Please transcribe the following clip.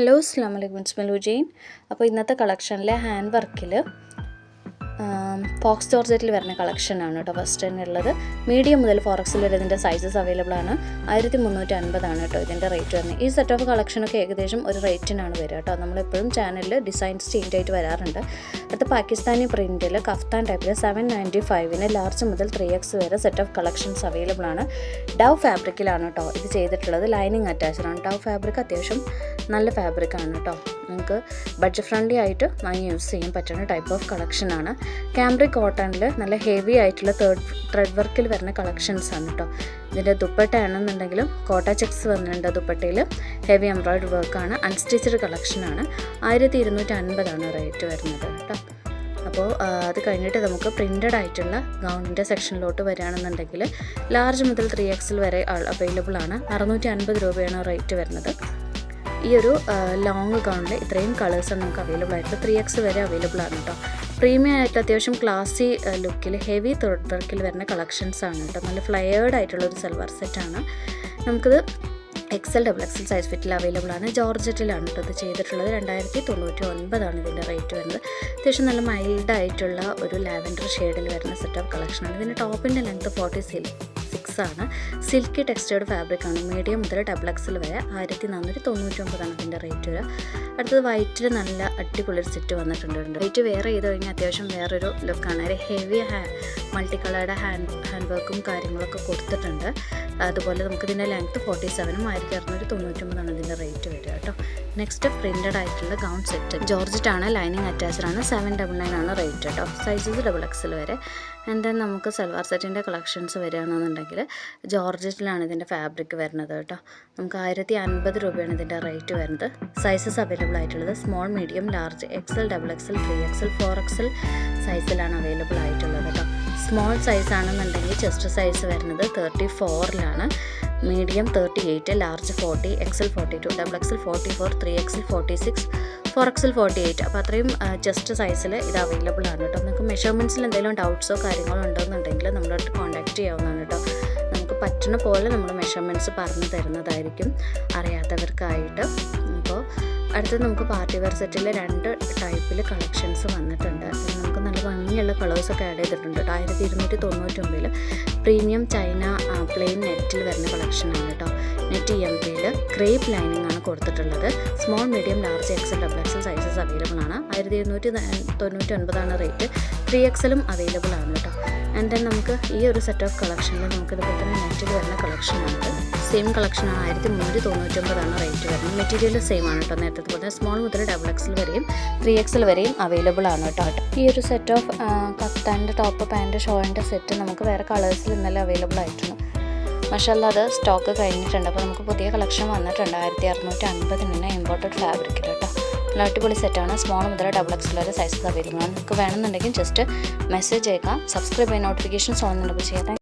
Hello അസ്ലാമലൈക്കും വലൈക്കും അപ്പോൾ ഇന്നത്തെ കളക്ഷനിലെ ഹാൻഡ് വർക്കിൽ ഫോക്സ് ജോർജറ്റിൽ വരുന്ന കളക്ഷനാണ് കേട്ടോ ഫസ്റ്റ് തന്നെ ഉള്ളത്. മീഡിയം മുതൽ ഫോറക്സിൽ വരെ ഇതിന്റെ സൈസസ് അവൈലബിൾ ആണ്. ആയിരത്തി മുന്നൂറ്റി അൻപതാണ് കേട്ടോ ഇതിന്റെ റേറ്റ് വരുന്നത്. ഈ സെറ്റ് ഓഫ് കളക്ഷനൊക്കെ ഏകദേശം ഒരു റേറ്റിനാണ് വരിക കേട്ടോ. നമ്മളെപ്പോഴും ചാനലിൽ ഡിസൈൻസ് ചേഞ്ച് ആയിട്ട് വരാറുണ്ട്. അടുത്ത പാകിസ്ഥാനി പ്രിന്റിൽ കഫ്താൻ ടൈപ്പിൽ സെവൻ നയന്റി ഫൈവിന് ലാർജ് മുതൽ ത്രീ എക്സ് വരെ സെറ്റ് ഓഫ് കളക്ഷൻസ് അവൈലബിൾ ആണ്. ഡവ് ഫാബ്രിക്കിലാണ് കേട്ടോ ഇത് ചെയ്തിട്ടുള്ളത്. ലൈനിങ് അറ്റാച്ച്ഡ് ആണ്. ഡവ് ഫാബ്രിക് അത്യാവശ്യം നല്ല ഫാബ്രിക് ആണ് കേട്ടോ. നിങ്ങൾക്ക് ബഡ്ജറ്റ് ഫ്രണ്ട്ലി ആയിട്ട് വാങ്ങി യൂസ് ചെയ്യാൻ പറ്റുന്ന ടൈപ്പ് ഓഫ് കളക്ഷനാണ് ക്യാമ്പ്രിക് കോട്ടണിൽ നല്ല ഹെവി ആയിട്ടുള്ള തേർഡ് ത്രെഡ് വർക്കിൽ വരുന്ന കളക്ഷൻസ് ആണ് കേട്ടോ ഇതിന്റെ ദുപ്പട്ട ആണെന്നുണ്ടെങ്കിലും കോട്ട ചെക്സ് വന്നിട്ടുണ്ട് ദുപ്പട്ടയിൽ ഹെവി എംബ്രോയിഡറി വർക്കാണ് അൺസ്റ്റിച്ചഡ് കളക്ഷനാണ് ആയിരത്തി ഇരുന്നൂറ്റി അൻപതാണ് റേറ്റ് വരുന്നത് കേട്ടോ അപ്പോൾ അത് കഴിഞ്ഞിട്ട് നമുക്ക് പ്രിന്റഡ് ആയിട്ടുള്ള ഗൗണിന്റെ സെക്ഷനിലോട്ട് വരികയാണെന്നുണ്ടെങ്കിൽ ലാർജ് മുതൽ ത്രീ എക്സിൽ വരെ അവൈലബിൾ ആണ്. അറുന്നൂറ്റി അൻപത് രൂപയാണ് റേറ്റ് വരുന്നത്. ഈ ഒരു ലോങ് ഗൗണിൽ ഇത്രയും കളേഴ്സാണ് നമുക്ക് അവൈലബിൾ ആയിട്ടുള്ളത്. ത്രീ എക്സ് വരെ അവൈലബിൾ ആണ് കേട്ടോ പ്രീമിയം ആയിട്ട് അത്യാവശ്യം ക്ലാസി ലുക്കിൽ ഹെവി ത്രെഡ് വരുന്ന കളക്ഷൻസ് ആണ് കേട്ടോ നല്ല ഫ്ലയേർഡ് ആയിട്ടുള്ള ഒരു സൽവാർ സെറ്റാണ് നമുക്കിത് എക്സൽ ഡബിൾ എക്സൽ സൈസ് ഫിറ്റിൽ അവൈലബിൾ ആണ്. ജോർജറ്റിലാണ് കേട്ടോ ഇത് ചെയ്തിട്ടുള്ളത്. രണ്ടായിരത്തി തൊണ്ണൂറ്റി ഒൻപതാണ് ഇതിന്റെ റേറ്റ് വരുന്നത്. അത്യാവശ്യം നല്ല മൈൽഡായിട്ടുള്ള ഒരു ലാവൻഡർ ഷെയ്ഡിൽ വരുന്ന സെറ്റ് ഓഫ് കളക്ഷനാണ് ഇതിന്റെ ടോപ്പിന്റെ ലെങ്ത് ഫോർട്ടി സിൽ സിക്സ് ആണ്. സിൽക്കി ടെക്സ്റ്റേർഡ് ഫാബ്രിക് ആണ്. മീഡിയം മുതൽ ഡബിൾ എക്സൽ വരെ ആയിരത്തി നാനൂറ്റി തൊണ്ണൂറ്റി ഒമ്പതാണ് ഇതിന്റെ റേറ്റ് വരിക. അടുത്തത് വൈറ്റിൽ നല്ല അടിപൊളി ഒരു സെറ്റ് വന്നിട്ടുണ്ട് വൈറ്റ് വേറെ ചെയ്ത് കഴിഞ്ഞാൽ അത്യാവശ്യം വേറൊരു ലുക്കാണ് ഒരു ഹെവി ഹാ മൾട്ടി കളറുടെ ഹാൻഡ് ഹാൻഡ് വർക്കും കാര്യങ്ങളൊക്കെ കൊടുത്തിട്ടുണ്ട്. അതുപോലെ നമുക്ക് ഇതിന്റെ ലെങ്ത്ത് ഫോർട്ടി സെവനും ആയിരത്തി അറുന്നൂറ്റി തൊണ്ണൂറ്റൊമ്പതാണ് ഇതിന്റെ റേറ്റ് വരിക കേട്ടോ. നെക്സ്റ്റ് പ്രിന്റഡ് ആയിട്ടുള്ള ഗൗൺ സെറ്റ് ജോർജറ്റ് ആണ്. ലൈനിങ് അറ്റാച്ച്ഡ് ആണ്. സെവൻ ഡബിൾ നയൻ ആണ് റേറ്റ് കേട്ടോ. സൈസസ് ഡബിൾ എക്സൽ വരെ ആൻഡ് ദെൻ നമുക്ക് സൽവാർ സെറ്റിന്റെ കളക്ഷൻസ് വരികയാണെന്നുണ്ടെങ്കിൽ ജോർജറ്റിലാണ് ഇതിന്റെ ഫാബ്രിക് വരുന്നത് കേട്ടോ. നമുക്ക് ആയിരത്തി അൻപത് രൂപയാണ് ഇതിന്റെ റേറ്റ് വരുന്നത്. സൈസസ് അവൈലബിൾ ആയിട്ടുള്ളത് small medium large XL double XL three XL four XL സൈസിലാണ് അവൈലബിൾ ആയിട്ടുള്ളത് കേട്ടോ. സ്മോൾ സൈസ് ആണെന്നുണ്ടെങ്കിൽ ചെസ്റ്റ് സൈസ് വരുന്നത് thirty ഫോറിലാണ് medium thirty eight large forty XL forty two double XL forty four three XL forty six four XL forty eight അപ്പോൾ അത്രയും chest സൈസിൽ ഇത് available ആണ് കേട്ടോ. മെഷർമെന്റ്സിൽ എന്തെങ്കിലും ഡൗട്ട്സോ കാര്യങ്ങളോ ഉണ്ടെന്നുണ്ടെങ്കിൽ നമ്മളോട്ട് കോൺടാക്റ്റ് ചെയ്യാവുന്നതാണ് കേട്ടോ നമുക്ക് പറ്റുന്ന പോലെ നമ്മൾ മെഷർമെന്റ്സ് പറഞ്ഞു തരുന്നതായിരിക്കും അറിയാത്തവർക്കായിട്ട്. അപ്പോൾ അടുത്തത് നമുക്ക് പാർട്ടി വെയർ സെറ്റിൽ രണ്ട് ടൈപ്പിൽ കളക്ഷൻസ് വന്നിട്ടുണ്ട്. നമുക്ക് നല്ല ഭംഗിയുള്ള കളേഴ്സൊക്കെ ആഡ് ചെയ്തിട്ടുണ്ട് കേട്ടോ ആയിരത്തി ഇരുന്നൂറ്റി തൊണ്ണൂറ്റൊമ്പതിൽ പ്രീമിയം ചൈന പ്ലെയിൻ നെറ്റിൽ വരുന്ന കളക്ഷനാണ് കേട്ടോ നെറ്റ് ഇ എം പിയിൽ ക്രേപ്പ് ലൈനിങ് ആണ് കൊടുത്തിട്ടുള്ളത്. Small medium large XL double XL sizes available ആണ്. ആയിരത്തി ഇരുന്നൂറ്റി തൊണ്ണൂറ്റി ഒൻപതാണ് റേറ്റ് ത്രീ എക്സലും അവൈലബിൾ ആണ് കേട്ടോ. ആൻഡ് ദെൻ നമുക്ക് ഈ ഒരു സെറ്റ് ഓഫ് കളക്ഷനിൽ നമുക്ക് ഇതുപോലെ തന്നെ നെറ്റിൽ വരുന്ന കളക്ഷനാണ് സെയിം കളക്ഷനാണ് ആയിരത്തി മുന്നൂറ്റി തൊണ്ണൂറ്റൊമ്പതാണ് റേറ്റ് വരുന്നത്. മെറ്റീരിയൽ സെയിം ആണ് കേട്ടോ നേരത്തെ പോലെ സ്മോൾ മുതൽ ഡബിൾ എക്സൽ വരെയും ത്രീ എക്സൽ വരെയും അവൈലബിൾ ആണ് കേട്ടോ. ഈ ഒരു സെറ്റ് ഓഫ് കത്താന്റെ ടോപ്പ് പാന്റ് ഷോയിന്റെ സെറ്റ് നമുക്ക് വേറെ കളേഴ്സിൽ ഇന്നലെ അവൈലബിൾ ആയിട്ടുണ്ട്. മഷല്ല അത് സ്റ്റോക്ക് കഴിഞ്ഞിട്ടുണ്ട്. അപ്പോൾ നമുക്ക് പുതിയ കളക്ഷൻ വന്നിട്ടുണ്ട്. ആയിരത്തി അറുന്നൂറ്റി അൻപതിന് ഇമ്പോർട്ടഡ് ഫാബ്രിക്കിൽ കേട്ടോ. നല്ല അടിപൊളി സെറ്റാണ് സ്മോൾ മുതൽ ഡബിൾ എക്സ് വരെ സൈസസ് അവൈലബിൾ ആണ് നിങ്ങൾക്ക് വേണമെന്നുണ്ടെങ്കിൽ ജസ്റ്റ് മെസ്സേജ് അയക്കാം. സബ്സ്ക്രൈബ് ചെയ്യാൻ നോട്ടിഫിക്കേഷൻസ് ഓൺ എന്നുള്ളത് ചെയ്യാം